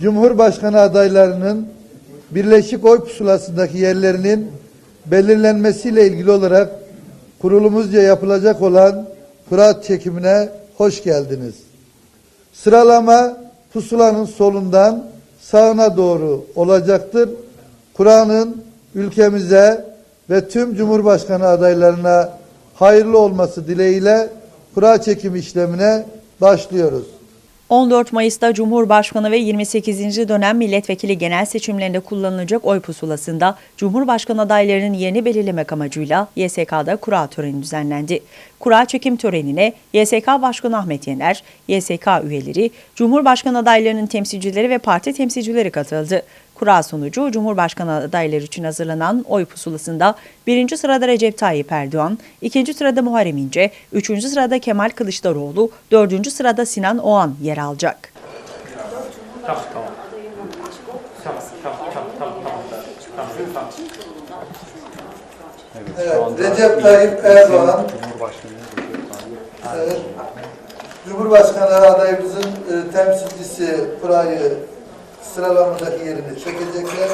Cumhurbaşkanı adaylarının birleşik oy pusulasındaki yerlerinin belirlenmesiyle ilgili olarak kurulumuzca yapılacak olan kura çekimine hoş geldiniz. Sıralama pusulanın solundan sağına doğru olacaktır. Kur'an'ın ülkemize ve tüm Cumhurbaşkanı adaylarına hayırlı olması dileğiyle kura çekim işlemine başlıyoruz. 14 Mayıs'ta Cumhurbaşkanı ve 28. dönem milletvekili genel seçimlerinde kullanılacak oy pusulasında Cumhurbaşkanı adaylarının yerini belirlemek amacıyla YSK'da kura töreni düzenlendi. Kura çekim törenine YSK Başkanı Ahmet Yener, YSK üyeleri, Cumhurbaşkanı adaylarının temsilcileri ve parti temsilcileri katıldı. Kura sonucu Cumhurbaşkanı adayları için hazırlanan oy pusulasında birinci sırada Recep Tayyip Erdoğan, ikinci sırada Muharrem İnce, üçüncü sırada Kemal Kılıçdaroğlu, dördüncü sırada Sinan Oğan yer alacak. Tamam tamam. Tamam tamam tamam tamam tamam. Tamam tamam. Evet, Recep Tayyip Erdoğan Evet. Cumhurbaşkanı adayımızın e, temsilcisi kurayı sıralamadaki yerini çekecekler.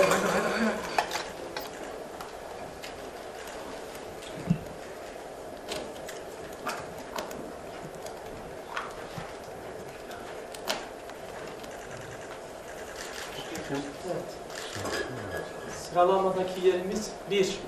Sıralamadaki yerimiz 1.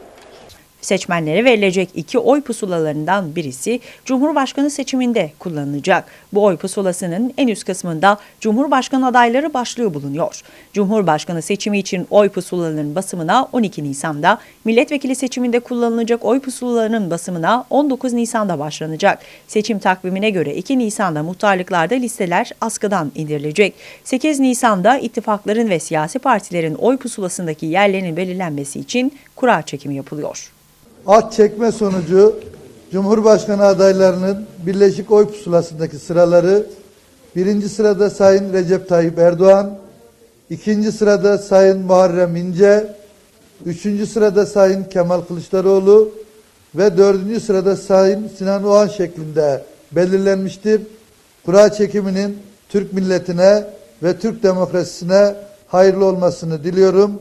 Seçmenlere verilecek iki oy pusulalarından birisi Cumhurbaşkanı seçiminde kullanılacak. Bu oy pusulasının en üst kısmında Cumhurbaşkanı adayları başlığı bulunuyor. Cumhurbaşkanı seçimi için oy pusulalarının basımına 12 Nisan'da, milletvekili seçiminde kullanılacak oy pusulalarının basımına 19 Nisan'da başlanacak. Seçim takvimine göre 2 Nisan'da muhtarlıklarda listeler askıdan indirilecek. 8 Nisan'da ittifakların ve siyasi partilerin oy pusulasındaki yerlerinin belirlenmesi için kura çekimi yapılıyor. At çekme sonucu Cumhurbaşkanı adaylarının birleşik oy pusulasındaki sıraları birinci sırada Sayın Recep Tayyip Erdoğan, ikinci sırada Sayın Muharrem İnce, üçüncü sırada Sayın Kemal Kılıçdaroğlu ve dördüncü sırada Sayın Sinan Oğan şeklinde belirlenmiştir. Kura çekiminin Türk milletine ve Türk demokrasisine hayırlı olmasını diliyorum.